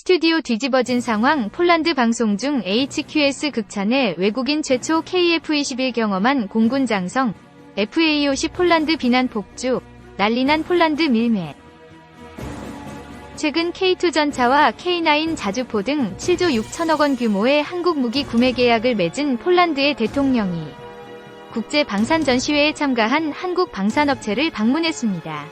스튜디오 뒤집어진 상황 폴란드 방송 중 HQS 극찬에 외국인 최초 KF-21 경험한 공군 장성 FA50 폴란드 비난 폭주 난리난 폴란드 밀매 최근 K2 전차와 K9 자주포 등 7조 6천억 원 규모의 한국 무기 구매 계약을 맺은 폴란드의 대통령이 국제 방산 전시회에 참가한 한국 방산업체를 방문했습니다.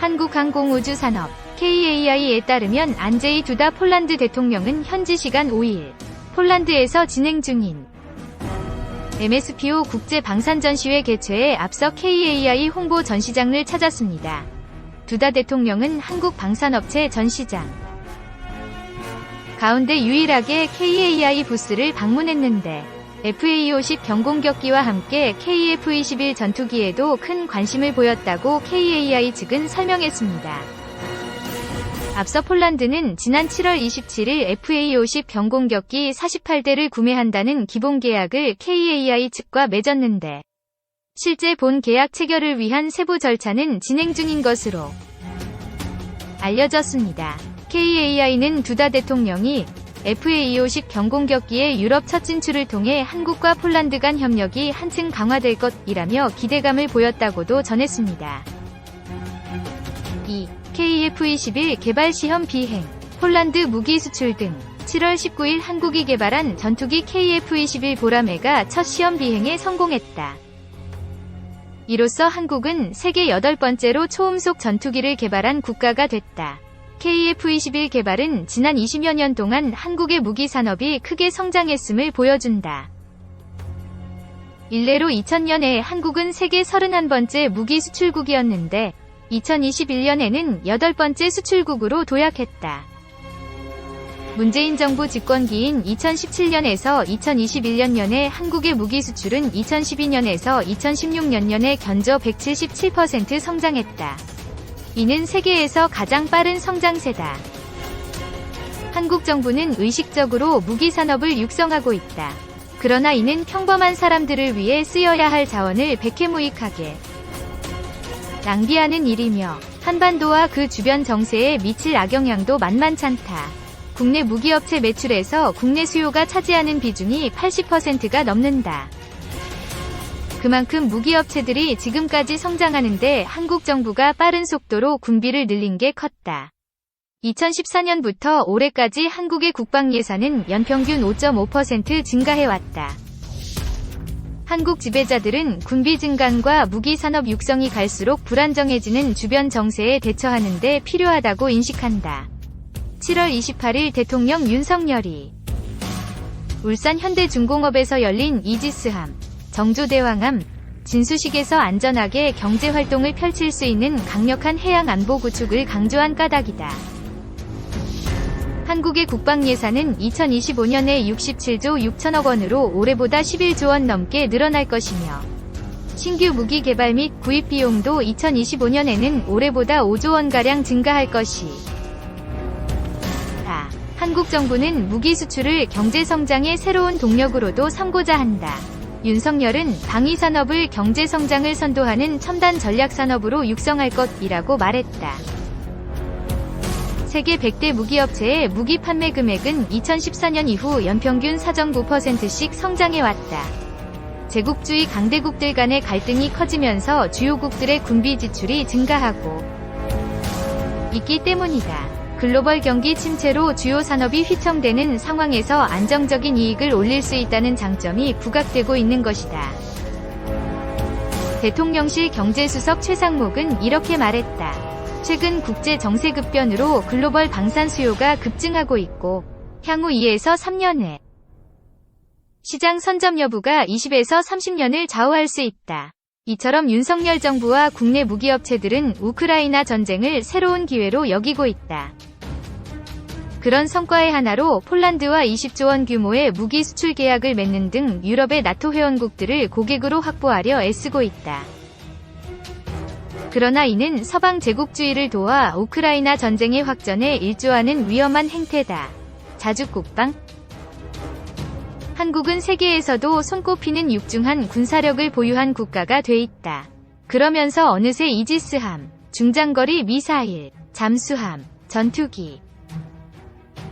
한국항공우주산업 KAI에 따르면 안제이 두다 폴란드 대통령은 현지 시간 5일 폴란드에서 진행 중인 MSPO 국제 방산 전시회 개최에 앞서 KAI 홍보 전시장을 찾았습니다. 두다 대통령은 한국 방산업체 전시장 가운데 유일하게 KAI 부스를 방문했는데 FA50 경공격기와 함께 KF-21 전투기에도 큰 관심을 보였다고 KAI 측은 설명했습니다. 앞서 폴란드는 지난 7월 27일 FA50 경공격기 48대를 구매한다는 기본 계약을 KAI 측과 맺었는데 실제 본 계약 체결을 위한 세부 절차는 진행 중인 것으로 알려졌습니다. KAI는 두다 대통령이 FA50 경공격기의 유럽 첫 진출을 통해 한국과 폴란드 간 협력이 한층 강화될 것이라며 기대감을 보였다고도 전했습니다. 2. KF-21 개발 시험 비행, 폴란드 무기 수출 등 7월 19일 한국이 개발한 전투기 KF-21 보라매가 첫 시험 비행에 성공했다. 이로써 한국은 세계 8번째로 초음속 전투기를 개발한 국가가 됐다. KF-21 개발은 지난 20여 년 동안 한국의 무기 산업이 크게 성장했음을 보여준다. 일례로 2000년에 한국은 세계 31번째 무기 수출국이었는데 2021년에는 8번째 수출국으로 도약했다. 문재인 정부 집권기인 2017년에서 2021년년에 한국의 무기 수출은 2012년에서 2016년년에 견저 177% 성장했다. 이는 세계에서 가장 빠른 성장세다. 한국 정부는 의식적으로 무기 산업을 육성하고 있다. 그러나 이는 평범한 사람들을 위해 쓰여야 할 자원을 백해무익하게 낭비하는 일이며 한반도와 그 주변 정세에 미칠 악영향도 만만찮다. 국내 무기업체 매출에서 국내 수요가 차지하는 비중이 80%가 넘는다. 그만큼 무기업체들이 지금까지 성장하는데 한국 정부가 빠른 속도로 군비를 늘린 게 컸다. 2014년부터 올해까지 한국의 국방 예산은 연평균 5.5% 증가해왔다. 한국 지배자들은 군비 증강과 무기 산업 육성이 갈수록 불안정해지는 주변 정세에 대처하는 데 필요하다고 인식한다. 7월 28일 대통령 윤석열이 울산 현대중공업에서 열린 이지스함, 정조대왕함, 진수식에서 안전하게 경제활동을 펼칠 수 있는 강력한 해양 안보 구축을 강조한 까닭이다. 한국의 국방 예산은 2025년에 67조 6천억 원으로 올해보다 11조 원 넘게 늘어날 것이며 신규 무기 개발 및 구입 비용도 2025년에는 올해보다 5조 원가량 증가할 것이 다. 한국 정부는 무기 수출을 경제 성장의 새로운 동력으로도 삼고자 한다. 윤석열은 방위 산업을 경제 성장을 선도하는 첨단 전략 산업으로 육성할 것이라고 말했다. 세계 100대 무기업체의 무기 판매 금액은 2014년 이후 연평균 4.9%씩 성장해왔다. 제국주의 강대국들 간의 갈등이 커지면서 주요국들의 군비 지출이 증가하고 있기 때문이다. 글로벌 경기 침체로 주요 산업이 휘청되는 상황에서 안정적인 이익을 올릴 수 있다는 장점이 부각되고 있는 것이다. 대통령실 경제수석 최상목은 이렇게 말했다. 최근 국제 정세 급변으로 글로벌 방산 수요가 급증하고 있고 향후 2에서 3년에 시장 선점 여부가 20에서 30년을 좌우할 수 있다. 이처럼 윤석열 정부와 국내 무기업체들은 우크라이나 전쟁을 새로운 기회로 여기고 있다. 그런 성과의 하나로 폴란드와 20조 원 규모의 무기 수출 계약을 맺는 등 유럽의 나토 회원국들을 고객으로 확보하려 애쓰고 있다. 그러나 이는 서방 제국주의를 도와 우크라이나 전쟁의 확전에 일조하는 위험한 행태다. 자주 국방 한국은 세계에서도 손꼽히는 육중한 군사력을 보유한 국가가 돼 있다. 그러면서 어느새 이지스함, 중장거리 미사일, 잠수함, 전투기,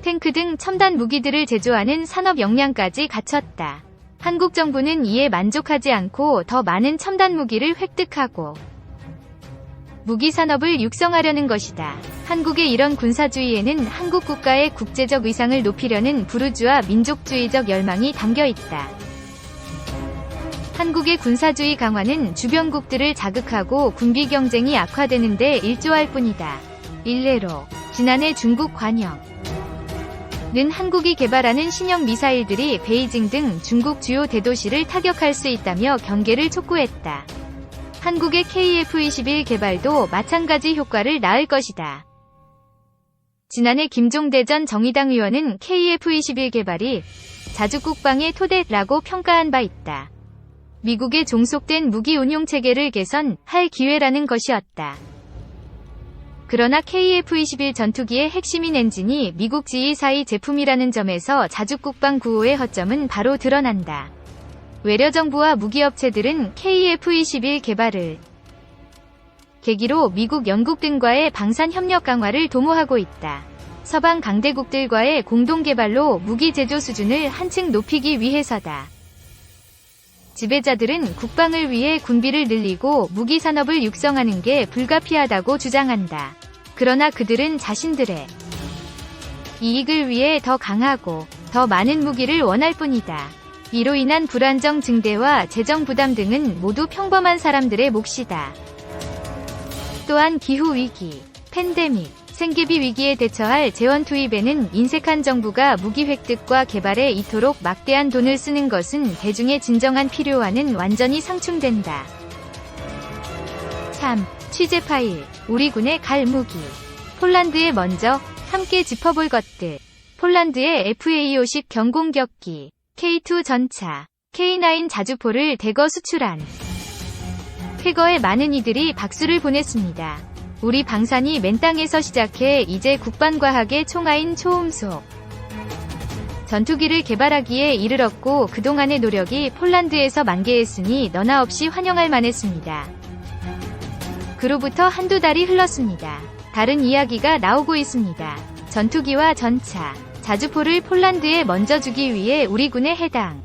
탱크 등 첨단 무기들을 제조하는 산업 역량까지 갖췄다. 한국 정부는 이에 만족하지 않고 더 많은 첨단 무기를 획득하고 무기 산업을 육성하려는 것이다. 한국의 이런 군사주의에는 한국 국가의 국제적 위상을 높이려는 부르주아 민족주의적 열망이 담겨 있다. 한국의 군사주의 강화는 주변국들을 자극하고 군비 경쟁이 악화되는데 일조할 뿐이다. 일례로 지난해 중국 관영 는 한국이 개발하는 신형 미사일들이 베이징 등 중국 주요 대도시를 타격할 수 있다며 경계를 촉구했다. 한국의 KF-21 개발도 마찬가지 효과를 낳을 것이다. 지난해 김종대 전 정의당 의원은 KF-21 개발이 자주국방의 토대라고 평가한 바 있다. 미국의 종속된 무기 운용 체계를 개선할 기회라는 것이었다. 그러나 KF-21 전투기의 핵심인 엔진이 미국 G242 제품이라는 점에서 자주국방 구호의 허점은 바로 드러난다. 외려 정부와 무기업체들은 KF-21 개발을 계기로 미국, 영국 등과의 방산 협력 강화를 도모하고 있다. 서방 강대국들과의 공동 개발로 무기 제조 수준을 한층 높이기 위해서다. 지배자들은 국방을 위해 군비를 늘리고 무기 산업을 육성하는 게 불가피하다고 주장한다. 그러나 그들은 자신들의 이익을 위해 더 강하고 더 많은 무기를 원할 뿐이다. 이로 인한 불안정 증대와 재정 부담 등은 모두 평범한 사람들의 몫이다. 또한 기후위기, 팬데믹, 생계비 위기에 대처할 재원 투입에는 인색한 정부가 무기 획득과 개발에 이토록 막대한 돈을 쓰는 것은 대중의 진정한 필요와는 완전히 상충된다. 3. 취재 파일. 우리 군의 갈 무기. 폴란드에 먼저 함께 짚어볼 것들. 폴란드의 FA50 경공격기, K2 전차, K9 자주포를 대거 수출한 쾌거에 많은 이들이 박수를 보냈습니다. 우리 방산이 맨 땅에서 시작해 이제 국방과학의 총아인 초음속 전투기를 개발하기에 이르렀고 그동안의 노력이 폴란드에서 만개했으니 너나 없이 환영할 만했습니다. 그로부터 한두 달이 흘렀습니다. 다른 이야기가 나오고 있습니다. 전투기와 전차, 자주포를 폴란드에 먼저 주기 위해 우리 군에 해당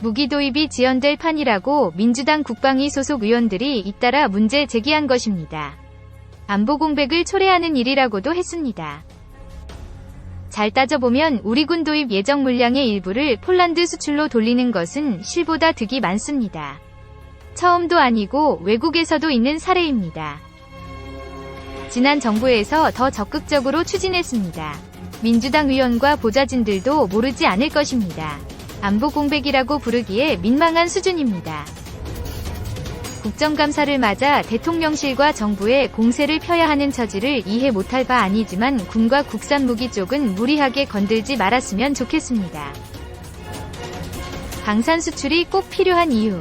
무기 도입이 지연될 판이라고 민주당 국방위 소속 의원들이 잇따라 문제 제기한 것입니다. 안보 공백을 초래하는 일이라고도 했습니다. 잘 따져보면 우리 군 도입 예정 물량의 일부를 폴란드 수출로 돌리는 것은 실보다 득이 많습니다. 처음도 아니고 외국에서도 있는 사례입니다. 지난 정부에서 더 적극적으로 추진했습니다. 민주당 의원과 보좌진들도 모르지 않을 것입니다. 안보 공백이라고 부르기에 민망한 수준입니다. 국정감사를 맞아 대통령실과 정부에 공세를 펴야 하는 처지를 이해 못할 바 아니지만 군과 국산 무기 쪽은 무리하게 건들지 말았으면 좋겠습니다. 방산 수출이 꼭 필요한 이유.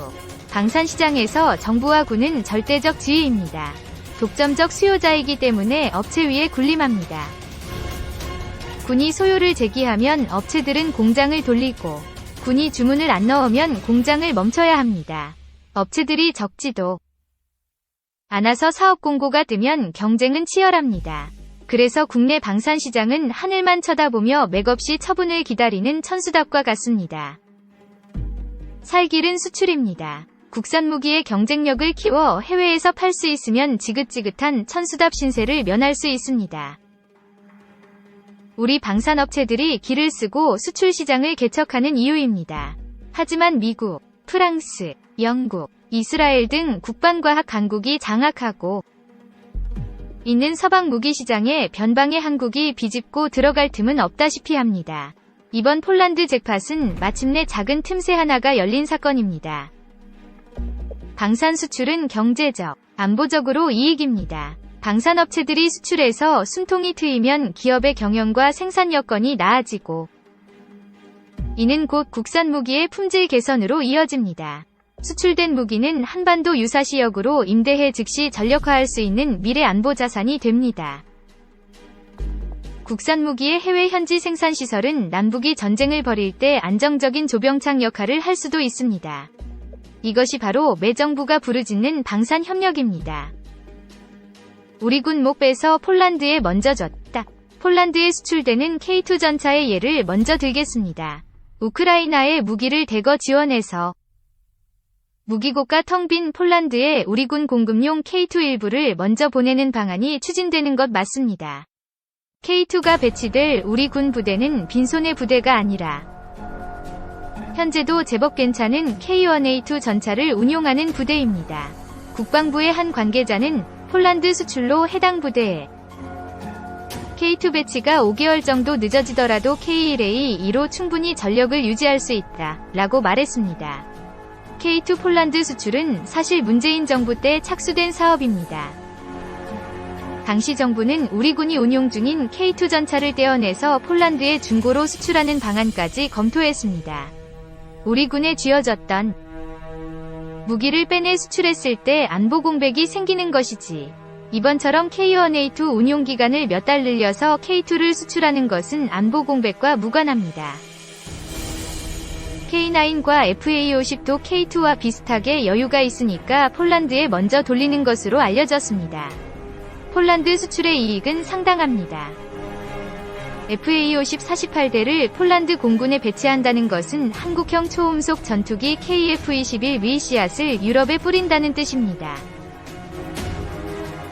방산 시장에서 정부와 군은 절대적 지위입니다. 독점적 수요자이기 때문에 업체 위에 군림합니다. 군이 소요를 제기하면 업체들은 공장을 돌리고 군이 주문을 안 넣으면 공장을 멈춰야 합니다. 업체들이 적지도 않아서 사업 공고가 뜨면 경쟁은 치열합니다. 그래서 국내 방산 시장은 하늘만 쳐다보며 맥없이 처분을 기다리는 천수답과 같습니다. 살 길은 수출입니다. 국산 무기의 경쟁력을 키워 해외에서 팔 수 있으면 지긋지긋한 천수답 신세를 면할 수 있습니다. 우리 방산업체들이 길을 쓰고 수출 시장을 개척하는 이유입니다. 하지만 미국, 프랑스, 영국, 이스라엘 등 국방과학 강국이 장악하고 있는 서방 무기 시장에 변방의 한국이 비집고 들어갈 틈은 없다시피 합니다. 이번 폴란드 잭팟은 마침내 작은 틈새 하나가 열린 사건입니다. 방산 수출은 경제적, 안보적으로 이익입니다. 방산업체들이 수출해서 숨통이 트이면 기업의 경영과 생산 여건이 나아지고 이는 곧 국산 무기의 품질 개선으로 이어집니다. 수출된 무기는 한반도 유사시역으로 임대해 즉시 전력화할 수 있는 미래 안보 자산이 됩니다. 국산 무기의 해외 현지 생산 시설은 남북이 전쟁을 벌일 때 안정적인 조병창 역할을 할 수도 있습니다. 이것이 바로 매 정부가 부르짖는 방산 협력입니다. 우리 군못 빼서 폴란드에 먼저 줬다. 폴란드에 수출되는 K2 전차의 예를 먼저 들겠습니다. 우크라이나에 무기를 대거 지원해서 무기고가 텅 빈 폴란드에 우리 군 공급용 K2 일부를 먼저 보내는 방안이 추진되는 것 맞습니다. K2가 배치될 우리 군 부대는 빈손의 부대가 아니라 현재도 제법 괜찮은 K1A2 전차를 운용하는 부대입니다. 국방부의 한 관계자는 폴란드 수출로 해당 부대에 K2 배치가 5개월 정도 늦어지더라도 K1A2로 충분히 전력을 유지할 수 있다. 라고 말했습니다. K2 폴란드 수출은 사실 문재인 정부 때 착수된 사업입니다. 당시 정부는 우리 군이 운용 중인 K2 전차를 떼어내서 폴란드에 중고로 수출하는 방안까지 검토했습니다. 우리 군에 쥐어졌던 무기를 빼내 수출했을 때 안보 공백이 생기는 것이지. 이번처럼 K1A2 운용 기간을 몇 달 늘려서 K2를 수출하는 것은 안보 공백과 무관합니다. K9과 FA50도 K2와 비슷하게 여유가 있으니까 폴란드에 먼저 돌리는 것으로 알려졌습니다. 폴란드 수출의 이익은 상당합니다. FA50 48대를 폴란드 공군에 배치한다는 것은 한국형 초음속 전투기 KF-21 위시앗을 유럽에 뿌린다는 뜻입니다.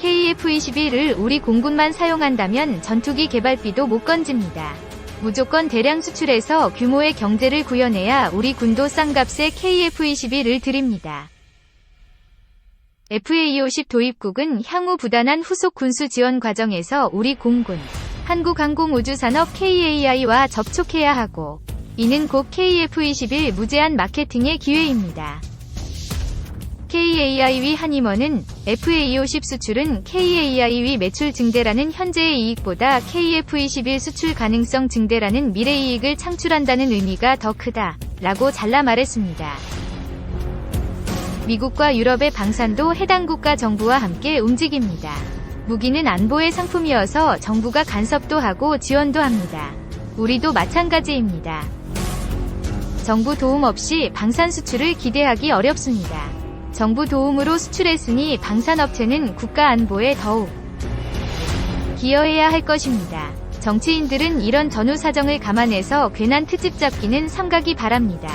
KF-21을 우리 공군만 사용한다면 전투기 개발비도 못 건집니다. 무조건 대량 수출해서 규모의 경제를 구현해야 우리 군도 싼 값에 KF-21을 드립니다. FA50 도입국은 향후 부단한 후속 군수 지원 과정에서 우리 공군, 한국항공우주산업 KAI와 접촉해야 하고, 이는 곧 KF-21 무제한 마케팅의 기회입니다. KAI위 한임원은 FA50 수출은 KAI위 매출 증대라는 현재의 이익보다 KF21 수출 가능성 증대라는 미래 이익을 창출한다는 의미가 더 크다. 라고 잘라 말했습니다. 미국과 유럽의 방산도 해당 국가 정부와 함께 움직입니다. 무기는 안보의 상품이어서 정부가 간섭도 하고 지원도 합니다. 우리도 마찬가지입니다. 정부 도움 없이 방산 수출을 기대하기 어렵습니다. 정부 도움으로 수출했으니 방산업체는 국가 안보에 더욱 기여해야 할 것입니다. 정치인들은 이런 전후 사정을 감안해서 괜한 트집 잡기는 삼가기 바랍니다.